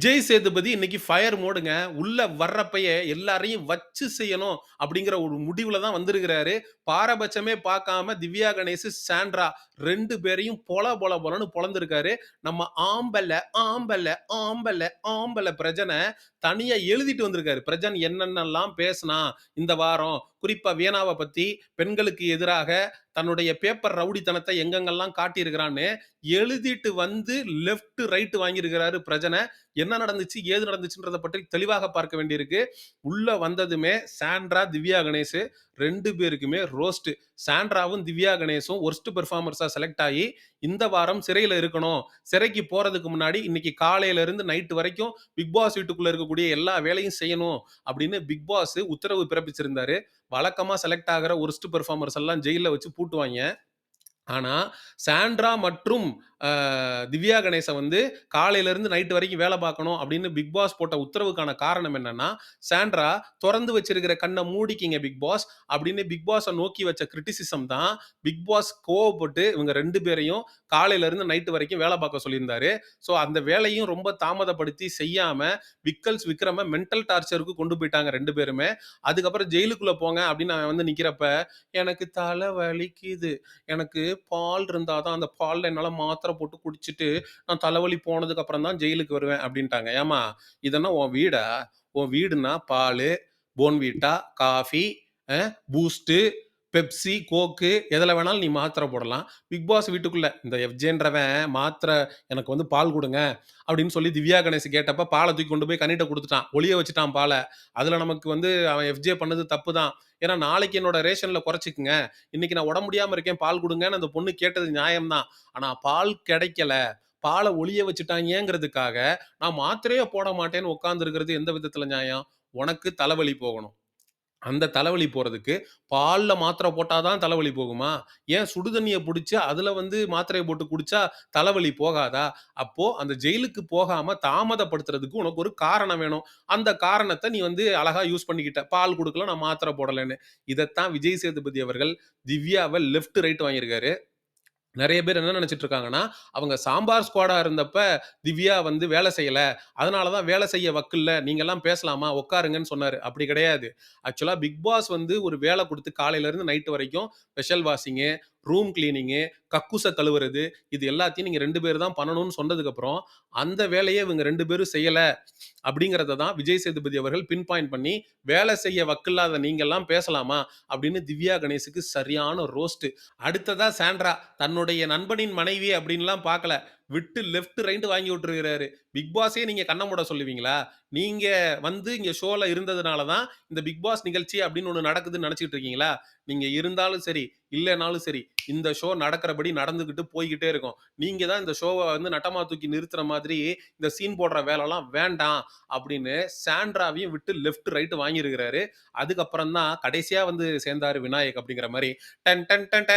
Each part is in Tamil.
விஜய் சேதுபதி இன்னைக்கு ஃபயர் மோடுங்க. உள்ள வர்றப்பைய எல்லாரையும் வச்சு செய்யணும் அப்படிங்கிற ஒரு முடிவுல தான் வந்திருக்கிறாரு. பாரபட்சமே பார்க்காம திவ்யா கணேஷ், சாண்ட்ரா ரெண்டு பேரையும் பொல பொல பொலன்னு பொளந்திருக்காரு. நம்ம ஆம்பல, ஆம்பல, ஆம்பல, ஆம்பல பிரஜனை தனியா எழுதிட்டு வந்திருக்காரு. பிரஜன் என்னென்னலாம் பேசினா இந்த வாரம். குறிப்பா வியனாவை பத்தி, பெண்களுக்கு எதிராக தன்னுடைய பேப்பர் ரவுடித்தனத்தை எங்கெங்கெல்லாம் காட்டியிருக்கிறான்னு எழுதிட்டு வந்து லெஃப்ட், ரைட் வாங்கியிருக்கிறாரு பிரஜனை என்ன நடந்துச்சு, ஏது நடந்துச்சுன்றதை பற்றி தெளிவாக பார்க்க வேண்டியிருக்கு. உள்ள வந்ததுமே சாண்ட்ரா, திவ்யா கணேஷ் ரெண்டு பேருக்குமே ரோஸ்ட். சாண்ட்ராவும், திவ்யா கணேஷும் ஒர்ஸ்ட் பெர்ஃபார்மர்ஸாக செலக்ட் ஆகி இந்த வாரம் சிறையில் இருக்கணும். சிறைக்கு போகிறதுக்கு முன்னாடி இன்னைக்கு காலையிலேருந்து நைட்டு நைட் வரைக்கும் பிக் பாஸ் வீட்டுக்குள்ளே இருக்கக்கூடிய எல்லா வேலையும் செய்யணும் அப்படின்னு பிக் பாஸ் உத்தரவு பிறப்பிச்சிருந்தாரு. வழக்கமாக செலக்ட் ஆகிற ஒர்ஸ்ட் பெர்ஃபார்மர்ஸ் எல்லாம் ஜெயிலில் வச்சு பூட்டுவாங்க ஆனால் சாண்ட்ரா மற்றும் திவ்யா கணேஷ வந்து காலையிலேருந்து நைட்டு வரைக்கும் வேலை பார்க்கணும் அப்படின்னு பிக் பாஸ் போட்ட உத்தரவுக்கான காரணம் என்னன்னா, சாண்ட்ரா திறந்து வச்சிருக்கிற கண்ணை மூடிக்கிங்க பிக் பாஸ் அப்படின்னு பிக் பாஸை நோக்கி வச்ச கிரிட்டிசிசம் தான் பிக் பாஸ் கோவப்பட்டு இவங்க ரெண்டு பேரையும் காலையிலேருந்து நைட்டு வரைக்கும் வேலை பார்க்க சொல்லியிருந்தாரு. ஸோ அந்த வேலையும் ரொம்ப தாமதப்படுத்தி செய்யாமல் விக்கல்ஸ் விக்ரம மென்டல் டார்ச்சருக்கு கொண்டு போயிட்டாங்க ரெண்டு பேருமே. அதுக்கப்புறம் ஜெயிலுக்குள்ளே போங்க அப்படின்னு அவன் வந்து நிற்கிறப்ப எனக்கு தலை வலிக்குது. எனக்கு பால் இருந்தால் தான் அந்த பால்ல என்னால் மாத்திரை போட்டு குடிச்சிட்டு நான் தலைவலி போனதுக்கு அப்புறம் தான் ஜெயிலுக்கு வருவேன் அப்படின்ட்டாங்க. ஏம்மா இதெல்லாம் உன் வீடா? உன் வீடுனா பால் Bournvita coffee, Boost, Pepsi, Coke எதில் வேணாலும் நீ மாத்திரை போடலாம். பிக் பாஸ் வீட்டுக்குள்ளே இந்த எஃப்ஜேன்றவன் மாத்திரை எனக்கு வந்து பால் கொடுங்க அப்படின்னு சொல்லி திவ்யா கணேஷ் கேட்டப்ப பாலை தூக்கி கொண்டு போய் கண்ணிட்ட கொடுத்துட்டான் ஒளிய வச்சுட்டான் பாலை அதில் நமக்கு வந்து அவன் எஃப்ஜே பண்ணது தப்பு தான். ஏன்னா நாளைக்கு என்னோட ரேஷனில் குறைச்சுக்குங்க. இன்னைக்கு நான் உடம்பு முடியாமல் இருக்கேன் பால் கொடுங்கன்னு அந்த பொண்ணு கேட்டது நியாயம்தான் ஆனால் பால் கிடைக்கல. பாலை ஒளிய வச்சுட்டாய்ங்கங்கிறதுக்காக நான் மாத்திரையே போட மாட்டேன்னு உட்காந்துருக்கிறது எந்த விதத்தில் நியாயம்? உனக்கு தலைவலி போகணும். அந்த தலைவலி போகிறதுக்கு பாலில் மாத்திரை போட்டால் தான் தலைவலி போகுமா? ஏன் சுடுதண்ணியை பிடிச்சி அதில் வந்து மாத்திரையை போட்டு குடிச்சா தலைவலி போகாதா? அப்போது அந்த ஜெயிலுக்கு போகாமல் தாமதப்படுத்துறதுக்கு உனக்கு ஒரு காரணம் வேணும். அந்த காரணத்தை நீ வந்து அழகாக யூஸ் பண்ணிக்கிட்ட. பால் கொடுக்கல நான் மாத்திரை போடலைன்னு இதைத்தான் விஜய் சேதுபதி அவர்கள் திவ்யாவை லெஃப்ட், ரைட் வாங்கியிருக்காரு. நிறைய பேர் என்ன நினைச்சிட்டு இருக்காங்கன்னா, அவங்க சாம்பார் ஸ்குவாடா இருந்தப்ப திவ்யா வந்து வேலை செய்யல. அதனால தான் செய்ய வக்கில்ல. நீங்கலாம் பேசலாமா? உட்காருங்கன்னு சொன்னாரு. அப்படி கிடையாது. ஆக்சுவலா பிக் பாஸ் வந்து ஒரு வேலை கொடுத்து காலையில இருந்து நைட் வரைக்கும் ஸ்பெஷல் வாஷிங்கு, ரூம் கிளீனிங்கு, கக்கூசை கழுவுறது இது எல்லாத்தையும் நீங்கள் ரெண்டு பேர் தான் பண்ணணும்னு சொன்னதுக்கப்புறம் அந்த வேலையை இவங்க ரெண்டு பேரும் செய்யலை அப்படிங்கிறத தான் விஜய் சேதுபதி அவர்கள் பின் பாயிண்ட் பண்ணி, வேலை செய்ய வக்கில்லாத நீங்கள்லாம் பேசலாமா? அப்படின்னு திவ்யா கணேஷுக்கு சரியான ரோஸ்ட்டு அடுத்ததாக சாண்ட்ரா தன்னுடைய நண்பனின் மனைவி அப்படின்லாம் பார்க்கல. விட்டு லெஃப்ட், ரைட் வாங்கி விட்டுருக்கிறாரு. பிக் பாஸே நீங்க கண்ண மூட சொல்லுவீங்களா? நீங்க வந்து இங்க ஷோல இருந்ததுனால தான் இந்த பிக் பாஸ் நிகழ்ச்சி அப்படின்னு ஒன்று நடக்குதுன்னு நெனச்சுக்கிட்டு இருக்கீங்களா? நீங்க இருந்தாலும் சரி, இல்லைனாலும் சரி, இந்த ஷோ நடக்கிறபடி நடந்துகிட்டு போய்கிட்டே இருக்கும். நீங்க தான் இந்த ஷோவை வந்து நட்டமா தூக்கி நிறுத்துற மாதிரி இந்த சீன் போடுற வேலைலாம் வேண்டாம் அப்படின்னு சாண்ட்ராவையும் விட்டு லெஃப்ட், ரைட் வாங்கியிருக்கிறாரு. அதுக்கப்புறம் தான் கடைசியா வந்து சேர்ந்தாரு விநாயக் அப்படிங்கிற மாதிரி டன் டன் டன்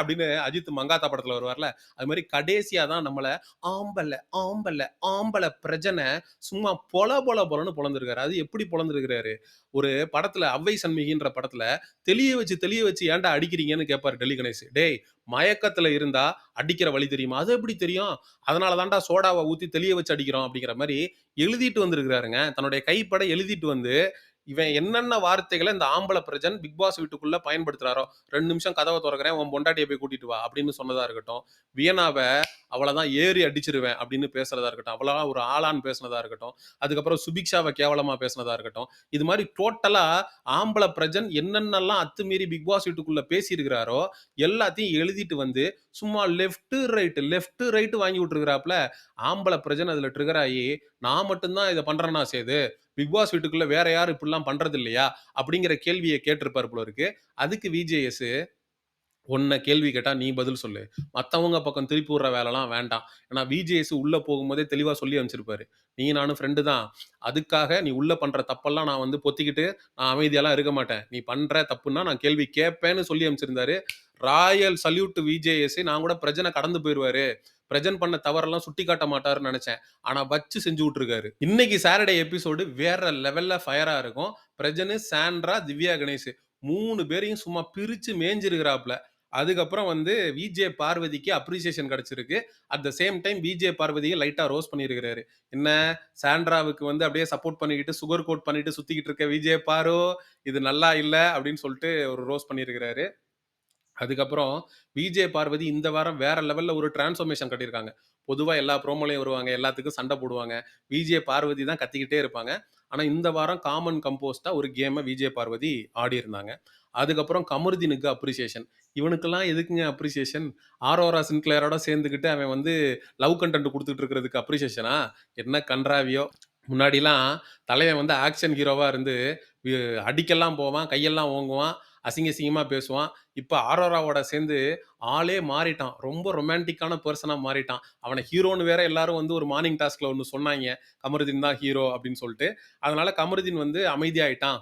அப்படின்னு அஜித் மங்காத்தா படத்துல வருவார்ல, அது மாதிரி கடைசியா தான் நம்ம நம்மளை ஆம்பல, ஆம்பல, ஆம்பல பிரஜனை சும்மா பொல பொல பொலன்னு பொழந்திருக்காரு அது எப்படி பொழந்திருக்கிறாரு ஒரு படத்துல அவ்வை சண்மிகின்ற படத்துல தெளிய வச்சு தெளிய வச்சு ஏன்டா அடிக்கிறீங்கன்னு கேட்பாரு டெல்லி கணேஷ். டேய் மயக்கத்துல இருந்தா அடிக்கிற வழி தெரியுமா? அது எப்படி தெரியும்? அதனால தான்டா சோடாவை ஊத்தி தெளிய வச்சு அடிக்கிறோம் அப்படிங்கிற மாதிரி எழுதிட்டு வந்திருக்கிறாருங்க. தன்னுடைய கைப்பட எழுதிட்டு வந்து, இவன் என்னென்ன வார்த்தைகளை இந்த ஆம்பளை பிரஜன் பிக் பாஸ் வீட்டுக்குள்ள பயன்படுத்துறாரோ, ரெண்டு நிமிஷம் கதவை திறக்கிறேன் உன் பொண்டாட்டிய போய் கூட்டிட்டு வா அப்படின்னு சொன்னதா இருக்கட்டும். வியனாவை அவளதான் ஏறி அடிச்சிருவேன் அப்படின்னு பேசுறதா இருக்கட்டும். அவளா ஒரு ஆளான்னு பேசுனதா இருக்கட்டும். அதுக்கப்புறம் சுபிக்ஷாவை கேவலமா பேசுனதா இருக்கட்டும். இது மாதிரி டோட்டலா ஆம்பளை பிரஜன் என்னென்னலாம் அத்துமீறி பிக் பாஸ் வீட்டுக்குள்ள பேசியிருக்கிறாரோ, எல்லாத்தையும் எழுதிட்டு வந்து சும்மா லெஃப்ட், ரைட், லெஃப்ட், ரைட் வாங்கி விட்டுருக்கிறாப்ல. ஆம்பளை பிரஜன் அதுல ட்ரிகர் ஆகி நான் மட்டும் தான் பண்றேன்னா சேது? பிக் பாஸ் வீட்டுக்குள்ள வேற யாரும் இப்படிலாம் பண்றது இல்லையா? அப்படிங்கிற கேள்வியை கேட்டிருப்பார் போல இருக்கு. அதுக்கு விஜேஎஸ் உன்ன கேள்வி கேட்டா நீ பதில் சொல்லு. மத்தவங்க பக்கம் திருப்பி விடுற வேலைலாம் வேண்டாம். ஏன்னா விஜேஎஸ் உள்ள போகும்போதே தெளிவா சொல்லி அனுப்பிச்சிருப்பாரு. நீ நானும் ஃப்ரெண்டு தான். அதுக்காக நீ உள்ள பண்ற தப்பெல்லாம் நான் வந்து பொத்திக்கிட்டு நான் அமைதியெல்லாம் இருக்க மாட்டேன். நீ பண்ற தப்புன்னா நான் கேள்வி கேட்பேன்னு சொல்லி அனுப்பிச்சிருந்தாரு. Royal salute to VJs. நான் கூட பிரஜனை கடந்து போயிடுவாரு பிரஜன் பண்ண தவறெல்லாம் சுட்டி காட்ட மாட்டாருன்னு நினைச்சேன் ஆனா வச்சு செஞ்சு விட்டுருக்காரு. இன்னைக்கு சாட்டர்டே எபிசோடு வேற லெவல்ல ஃபயரா இருக்கும். பிரஜனு, சாண்ட்ரா, திவ்யா கணேஷ் மூணு பேரையும் சும்மா பிரிச்சு மேய்ஞ்சிருக்கிறாப்ல. அதுக்கப்புறம் வந்து விஜே பார்வதிக்கு அப்ரிசியேஷன் கிடைச்சிருக்கு. At the same time VJ பார்வதியை லைட்டா ரோஸ் பண்ணியிருக்கிறாரு. என்ன சாண்ட்ராவுக்கு வந்து அப்படியே சப்போர்ட் பண்ணிக்கிட்டு, சுகர் கோட் பண்ணிட்டு சுத்திக்கிட்டு இருக்க விஜே பாரோ இது நல்லா இல்லை அப்படின்னு சொல்லிட்டு ஒரு ரோஸ் பண்ணியிருக்கிறாரு. அதுக்கப்புறம் விஜே பார்வதி இந்த வாரம் வேற லெவல்ல ஒரு டிரான்ஸ்ஃபர்மேஷன் கட்டியிருக்காங்க பொதுவாக எல்லா ப்ரோமோலையும் வருவாங்க. எல்லாத்துக்கும் சண்டை போடுவாங்க. விஜே பார்வதி தான் கத்திக்கிட்டே இருப்பாங்க. ஆனால் இந்த வாரம் காமன் கம்போஸ்டாக ஒரு கேமை விஜே பார்வதி ஆடியிருந்தாங்க. அதுக்கப்புறம் கமருதீனுக்கு அப்ரிசியேஷன். இவனுக்கெல்லாம் எதுக்குங்க அப்ரிசியேஷன்? ஆரோரா சின்க்ளேரோட சேர்ந்துக்கிட்டு அவன் வந்து லவ் கன்டென்ட் கொடுத்துட்டு இருக்கிறதுக்கு அப்ரிசியேஷனா? என்ன கன்றாவியோ முன்னாடிலாம் தலைவன் வந்து ஆக்ஷன் ஹீரோவாக இருந்து அடிக்கெல்லாம் போவான், கையெல்லாம் ஓங்குவான், அசிங்க அசிங்கமாக பேசுவான். இப்போ ஆரோராவோட சேர்ந்து ஆளே மாறிட்டான். ரொம்ப ரொமான்டிக்கான பர்சனாக மாறிட்டான். அவனை ஹீரோன்னு வேற எல்லாரும் வந்து ஒரு மார்னிங் டாஸ்கில் ஒன்று சொன்னாங்க கமருதீன் தான் ஹீரோ அப்படின்னு சொல்லிட்டு. அதனால கமருதீன் வந்து அமைதியாயிட்டான்.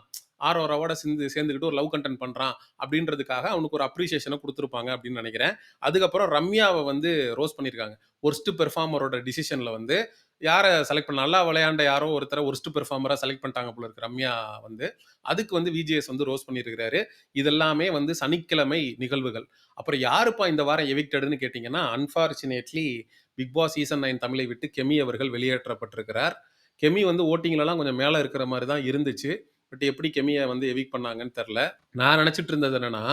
ஆரோராவோட சேர்ந்து சேர்ந்துக்கிட்டு ஒரு லவ் கன்டென்ட் பண்ணுறான் அப்படின்றதுக்காக அவனுக்கு ஒரு அப்ரிசியேஷனை கொடுத்துருப்பாங்க அப்படின்னு நினைக்கிறேன் அதுக்கப்புறம் ரம்யாவை வந்து ரோஸ் பண்ணியிருக்காங்க. ஒர்ஸ்ட் பெர்ஃபார்மரோட டிசிஷனில் வந்து யாரை செலக்ட் பண்ண நல்லா விளையாண்ட யாரோ ஒருத்தர வொர்ஸ்ட் பெர்ஃபார்மராக செலக்ட் பண்ணிட்டாங்க போல இருக்கு ரம்யா வந்து. அதுக்கு வந்து விஜிஎஸ் வந்து ரோஸ் பண்ணியிருக்கிறாரு. இதெல்லாமே வந்து சனிக்கிழமை நிகழ்வுகள். அப்புறம் யாருப்பா இந்த வாரம் எவிக்டடுன்னு கேட்டிங்கன்னா unfortunately big boss season nine தமிழை விட்டு கெமி அவர்கள் வெளியேற்றப்பட்டிருக்கிறார். கெமி வந்து ஓட்டிங்லலாம் கொஞ்சம் மேலே இருக்கிற மாதிரி தான் இருந்துச்சு. பட் எப்படி கெமியை வந்து எவிக் பண்ணாங்கன்னு தெரில நான் நினச்சிட்டு இருந்தது என்னென்னா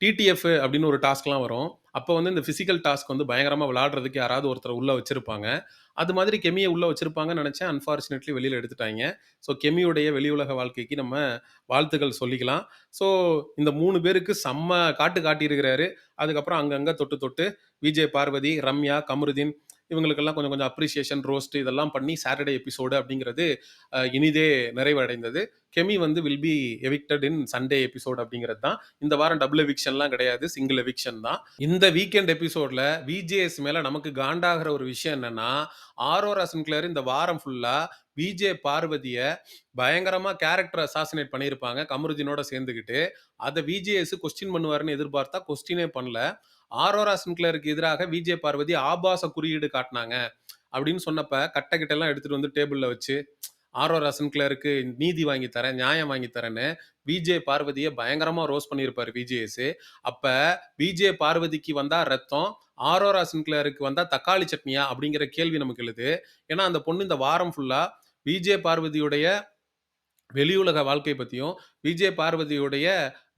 டிடிஎஃப் அப்படின்னு ஒரு டாஸ்க்லாம் வரும். அப்போ வந்து இந்த ஃபிசிக்கல் டாஸ்க் வந்து பயங்கரமாக விளாட்றதுக்கு யாராவது ஒருத்தர் உள்ளே வச்சுருப்பாங்க அது மாதிரி கெமியை உள்ளே வச்சுருப்பாங்கன்னு நினச்சேன் அன்ஃபார்ச்சுனேட்லி வெளியில் எடுத்துட்டாங்க ஸோ கெமியுடைய வெளி உலக வாழ்க்கைக்கு நம்ம வாழ்த்துக்கள் சொல்லிக்கலாம். ஸோ இந்த மூணு பேருக்கு செம்ம காட்டு காட்டியிருக்கிறாரு. அதுக்கப்புறம் அங்கங்கே தொட்டு தொட்டு விஜே பார்வதி, ரம்யா, கமருதீன் இவங்களுக்கெல்லாம் கொஞ்சம் கொஞ்சம் அப்ரிசியேஷன், ரோஸ்ட் இதெல்லாம் பண்ணி சாட்டர்டே எபிசோடு அப்படிங்கிறது இனிதே நிறைவடைந்தது. கெமி வந்து will be evicted in Sunday episode அப்படிங்கிறது தான். இந்த வாரம் டபுள் எவிக்ஷன்லாம் கிடையாது. சிங்கிள் எவிக்ஷன் தான். இந்த வீக்கெண்ட் எபிசோட்ல விஜேஎஸ் மேல நமக்கு காண்டாகிற ஒரு விஷயம் என்னன்னா, ஆரோரா சின்க்ளர் இந்த வாரம் ஃபுல்லா விஜே பார்வதியை பயங்கரமாக கேரக்டர் அசாசினேட் பண்ணியிருப்பாங்க. கமருதீனோட சேர்ந்துக்கிட்டு அதை விஜேஎஸ் கொஸ்டின் பண்ணுவாருன்னு எதிர்பார்த்தா கொஸ்டினே பண்ணல. ஆரோரா சின்க்ளருக்கு எதிராக விஜே பார்வதி ஆபாச குறியீடு காட்டினாங்க அப்படின்னு சொன்னப்ப கட்டை கிட்டலாம் எடுத்துட்டு வந்து டேபிள்ல வச்சு, ஆரோரா சின்க்ளருக்கு நீதி வாங்கி தரேன், நியாயம் வாங்கி தரேன்னு விஜே பார்வதியை பயங்கரமா ரோஸ் பண்ணியிருப்பாரு விஜேஎஸ். அப்ப விஜே பார்வதிக்கு வந்தா ரத்தம், ஆரோரா சின்க்ளருக்கு வந்தா தக்காளி சட்னியா? அப்படிங்கிற கேள்வி நமக்கு எழுது. ஏன்னா அந்த பொண்ணு இந்த வாரம் ஃபுல்லா விஜே பார்வதியுடைய வெளியுலக வாழ்க்கை பத்தியும், விஜே பார்வதியுடைய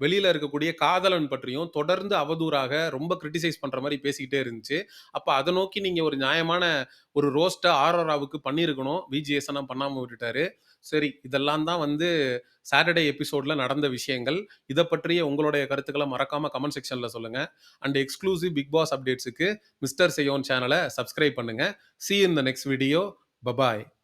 வெளியில இருக்கக்கூடிய காதலன் பற்றியும் தொடர்ந்து அவதூறாக ரொம்ப கிரிட்டிசைஸ் பண்ற மாரி பேசிக்கிட்டே இருந்துச்சு. அப்ப அத நோக்கி நீங்க ஒரு நியாயமான ஒரு ரோஸ்ட்ட ஆரோராவுக்கு பண்ணியிருக்கணும். விஜிஎஸ் ஆனா பண்ணாம விட்டுட்டாரு. சரி இதெல்லாம் தான் வந்து சாட்டர்டே எபிசோட்ல நடந்த விஷயங்கள். இத பற்றிய உங்களுடைய கருத்துக்கள மறக்காம கமெண்ட் செக்ஷன்ல சொல்லுங்க. அண்ட் எக்ஸ்க்ளூசிவ் பிக் பாஸ் அப்டேட்ஸ்க்கு மிஸ்டர் செய்யோன் சேனல சப்ஸ்கிரைப் பண்ணுங்க. See you in the next video. Bye bye.